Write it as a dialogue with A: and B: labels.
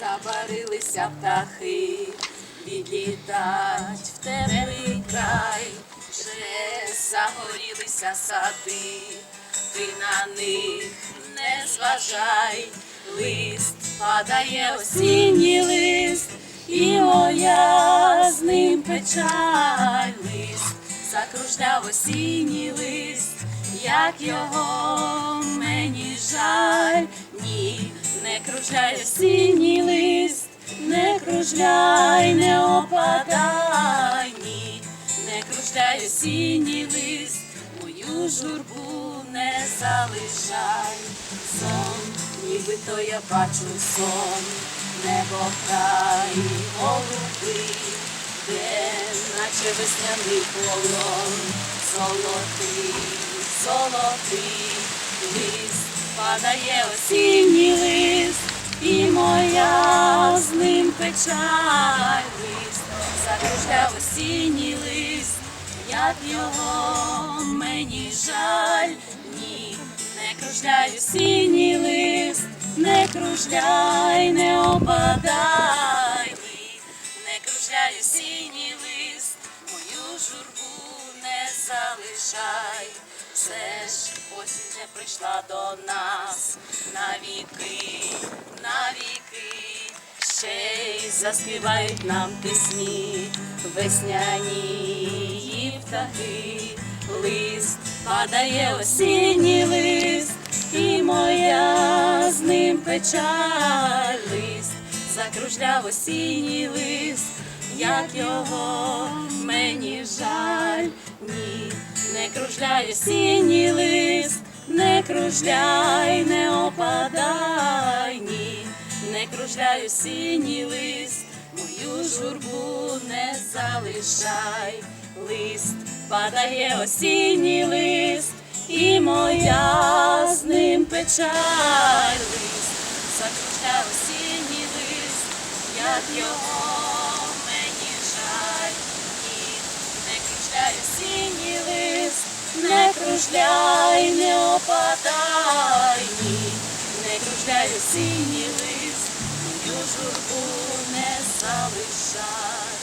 A: забарилися птахи, відлітать в теплий край, вже загорілися сади, ти на них не зважай, лист падає осінній лист, і моя з ним печаль. Лист, закружляв осінній лист, як його мені жаль, кружляй осінній лист, не кружляй, не опадай, ні, не кружляй осінній лист, мою журбу не залишай, сон, нібито я бачу сон, небо край голубий, де наче весняний полон, золотий, золотий лист, падає осінній лист, закружляв осінній лист, як його мені жаль, ні, не кружляй осінній лист, не кружляй, не опадай, ні, не кружляй осінній лист, мою журбу не залишай, все ж осінь не прийшла до нас. Навіки, навіки, ще й заспівають нам пісні, весняні птахи, лист падає осінній лист, і моя з ним печаль. Лист, закружляв осінній лист, як його мені жаль, ні, не кружляй осінній лист, не кружляй, кружляй осінній лист, мою журбу не залишай, лист падає осінній лист, і моя з ним печаль. Лист, закружляй осінній лист, як його мені жаль, ні, не кружляй осінній лист, не кружляй, не опадай, ні, не кружляй осінній лист, журбу не залишай.